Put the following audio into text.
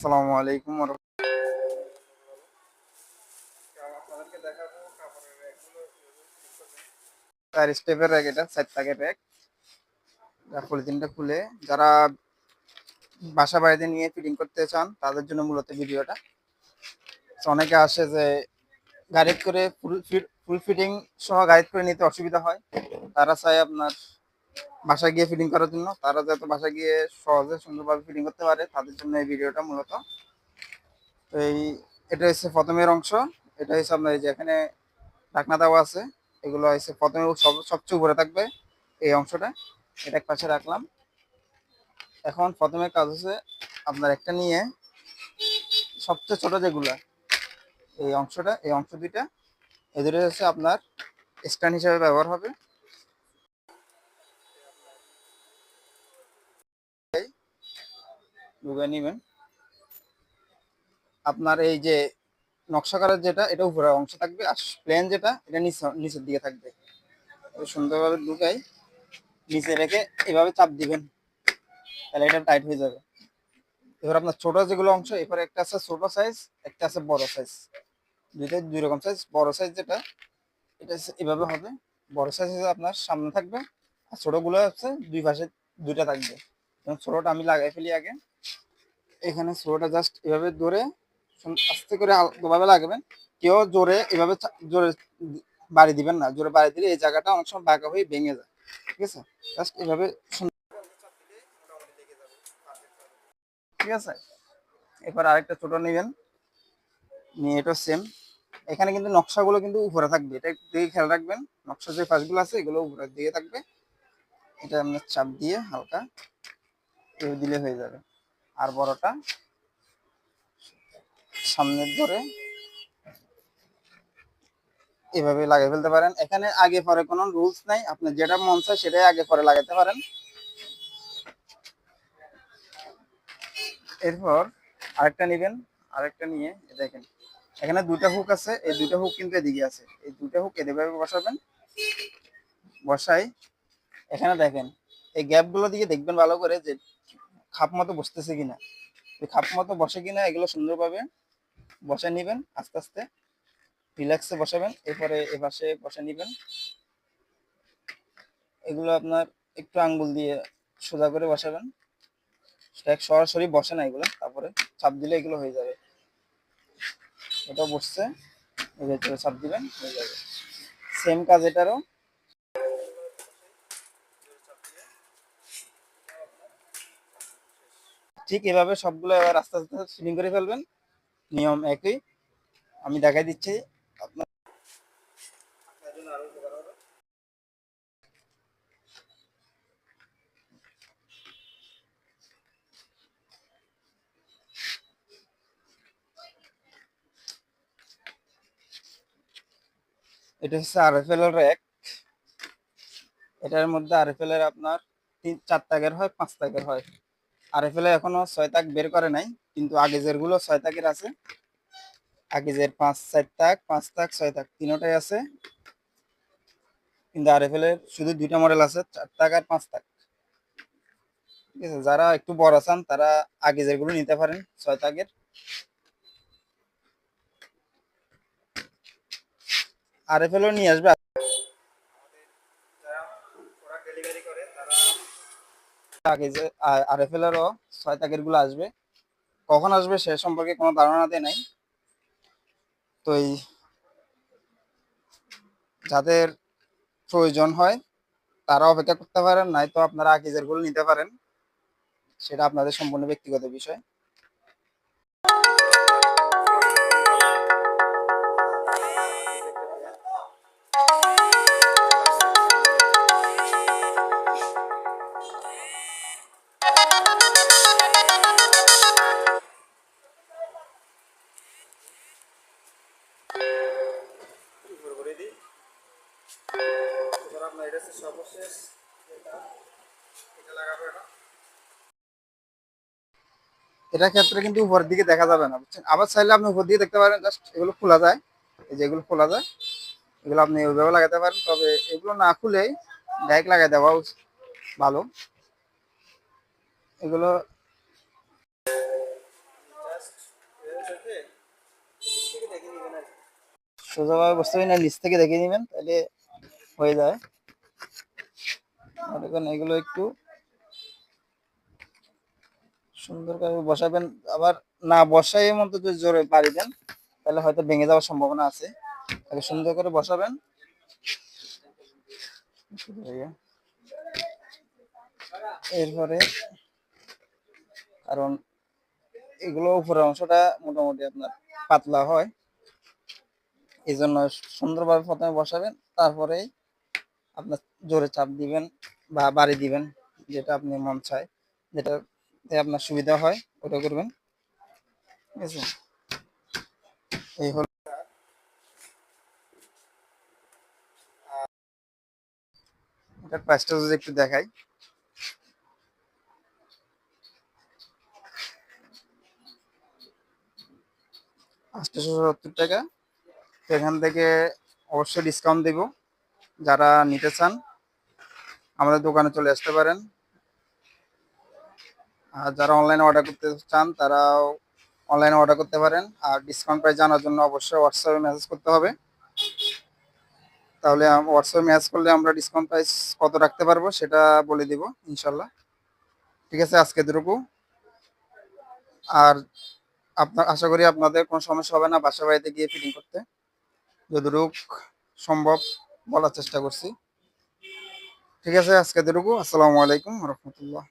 আসসালামু আলাইকুম চার স্টেপের র্যাক এটা চার তাকের র্যাক পলিথিনটা খুলে যারা বাসা বাড়িতে নিয়ে ফিটিং করতে চান তাদের জন্য মূলত ভিডিওটা। অনেকে আসে যে গাড়ি করে ফুল ফিট ফুল ফিটিং সহ গাইড করে নিতে অসুবিধা হয়। তারা চায় আপনার বাসায় গিয়ে ফিটিং করার জন্য। তারা যাতে বাসায় গিয়ে সহজে সুন্দরভাবে ফিটিং করতে পারে, তাদের জন্য এই ভিডিওটা মূলত। তো এই, এটা হচ্ছে প্রথমের অংশ। এটা হচ্ছে আপনার এই যে এখানে ঢাকনা দেওয়া আছে, এগুলো হচ্ছে প্রথমে সব, সবচেয়ে উপরে থাকবে এই অংশটা। এটা এক পাশে রাখলাম। এখন প্রথমে কাজ হচ্ছে আপনার একটা নিয়ে সবচেয়ে ছোট যেগুলা, এই অংশটা, এই অংশ দুইটা এদের হচ্ছে আপনার স্ট্যান্ড হিসাবে ব্যবহার হবে। ঢুকে নিবেন। আপনার এই যে নকশা করার যেটা, এটা উপরের অংশ থাকবে আর প্লেন যেটা, এটা নিচে নিচের দিকে থাকবে। সুন্দরভাবে ঢুকাই, নিচে রেখে এভাবে চাপ দিবেন। তাহলে এটা টাইট হয়ে যাবে। এবার আপনার ছোট যেগুলো অংশ, এরপরে একটা আছে ছোট সাইজ একটা আছে বড় সাইজ দুইটাই দুই রকম সাইজ বড় সাইজ যেটা, এটা এভাবে হবে। বড় সাইজ আপনার সামনে থাকবে, আর ছোটগুলো হচ্ছে দুই পাশে দুইটা থাকবে। ছোটটা আমি লাগাই ফেলি আগে। এখানে ছোটটা জাস্ট এভাবে ধরে আস্তে করে আলতোভাবে লাগাবেন। কেউ জোরে এভাবে জোরে বাড়ি দিবেন না। জোরে বাড়ি দিলে এই জায়গাটা অনেক সময় বাঁকা হয়ে ভেঙে যায়। ঠিক আছে? জাস্ট এভাবে ঠিক আছে? এবার আরেকটা ছোট নেবেন। নিয়ে এটা সেম এখানে কিন্তু নকশাগুলো কিন্তু উপরে থাকবে। এটা দিকে খেয়াল রাখবেন। নকশা যে পাশগুলো আছে, এগুলো উপরের দিকে থাকবে। এটা আপনার চাপ দিয়ে হালকা দিলে হয়ে যাবে। আর বড়টা সামনের ধরে এভাবে লাগিয়ে ফেলতে পারেন। এখানে আগে পরে কোনো রুলস নাই। আপনার যেটা মন চায় সেটাই আগে পরে লাগাতে পারেন। এরপর আরেকটা নেবেন, আরেকটা নিয়ে দেখেন, এখানে দুটা হুক আছে। এই দুটা হুক কিন্তু এদিকে আছে। এই দুটা হুক এভাবে বসাবেন। বসাই, এখানে দেখেন, এই গ্যাপগুলো দিকে দেখবেন ভালো করে যে খাপ মতো বসতেছে কিনা? খাপ মতো বসে কিনা, এগুলো সুন্দরভাবে বসে নিবেন, আস্তে আস্তে রিল্যাক্সে বসাবেন, এরপরে এপাশে বসে নিবেন। এগুলো আপনার একটু আঙ্গুল দিয়ে সোজা করে বসাবেন। সেটা এক সরাসরি বসে না এগুলো, তারপরে চাপ দিলে এগুলো হয়ে যাবে। এটা বসছে চাপ দিবেন, হয়ে যাবে। সেম কাজ এটারও। ঠিক এভাবে সবগুলো এবার আস্তে আস্তে ফিলিং করে ফেলবেন। নিয়ম একই। আমি দেখাই দিচ্ছি। আপনার এটা হচ্ছে আরএফএল এর র্যাক এটার মধ্যে আরএফএল এর আপনার তিন চার তাগের হয় পাঁচ তাগের হয়। আরএফএল এ এখনও ছয় তাক বের করে নাই, কিন্তু আগেজেরগুলো ছয় তাকের আছে। আগেজের পাঁচ, চার তাক, পাঁচ তাক, ছয় তাক, তিনোটাই আছে। কিন্তু আরএফএল এর শুধু দুইটা মডেল আছে, চার তাক আর পাঁচ তাক। ঠিক আছে, যারা একটু বড় চান, তারা আগেজেরগুলো নিতে পারেন, ছয় তাকের। আরএফএল ও নিয়ে আসবে আরএফএল এরও ছয় তাকেরগুলো আসবে। কখন আসবে সে সম্পর্কে কোনো ধারণা দেয় নাই। তো এই যাদের প্রয়োজন হয়, তারা অপেক্ষা করতে পারেন নাই তো আপনারা আকিজেরগুলো নিতে পারেন। সেটা আপনাদের সম্পূর্ণ ব্যক্তিগত বিষয়। আপনার এটা হচ্ছে সর্বশেষ এটা। ক্ষেত্রে কিন্তু উপর দিকে দেখা যাবে না বুঝছেন? আবার চাইলে আপনি উপর দিকে দেখতে পারেন জাস্ট এগুলো খোলা যায়। এই যে এগুলো খোলা যায় এগুলো আপনি ওইভাবে লাগাতে পারেন। তবে এগুলো না খুলে ডাইরেক্ট লাগাই দেওয়া উচিত। ভালো। এগুলো সোজাভাবে বসতে পারি না নিচ থেকে দেখে নেবেন তাহলে হয়ে যায়। আর এখন এগুলো একটু সুন্দর করে বসাবেন। আবার না বসাই মতো যদি জোরে পাড়ি দেন, তাহলে হয়তো ভেঙে যাওয়ার সম্ভাবনা আছে। তাকে সুন্দর করে বসাবেন। এরপরে কারণ এগুলো উপরের অংশটা মোটামুটি আপনার পাতলা হয়। এই জন্য সুন্দরভাবে প্রথমে বসাবেন, তারপরেই আপনার জোরে চাপ দিবেন বা বাড়ি দিবেন, যেটা আপনি মন চায় যেটাতে আপনার সুবিধা হয়, ওটা করবেন। ঠিক আছে? এই হলো এটার প্রাইসটা যদি একটু দেখাই। আটশোশো সত্তর টাকা। এখান থেকে অবশ্যই ডিসকাউন্ট দেব। যারা নিতে চান, আমাদের দোকানে চলে আসতে পারেন। আর যারা অনলাইনে অর্ডার করতে চান, তারাও অনলাইনে অর্ডার করতে পারেন। আর ডিসকাউন্ট প্রাইস জানার জন্য অবশ্যই হোয়াটসঅ্যাপে মেসেজ করতে হবে। তাহলে হোয়াটসঅ্যাপে মেসেজ করলে আমরা ডিসকাউন্ট প্রাইস কত রাখতে পারব সেটা বলে দিব ইনশাল্লাহ ঠিক আছে আজকে দুটুকু আর আপনার আশা করি আপনাদের কোনো সমস্যা হবে না, বাসা বাড়িতে গিয়ে ফিটিং করতে। যতটুক সম্ভব। বলার চেষ্টা করছি। ঠিক আছে আজকে দুটুকু আসসালামু আলাইকুম রহমতুল্লাহ।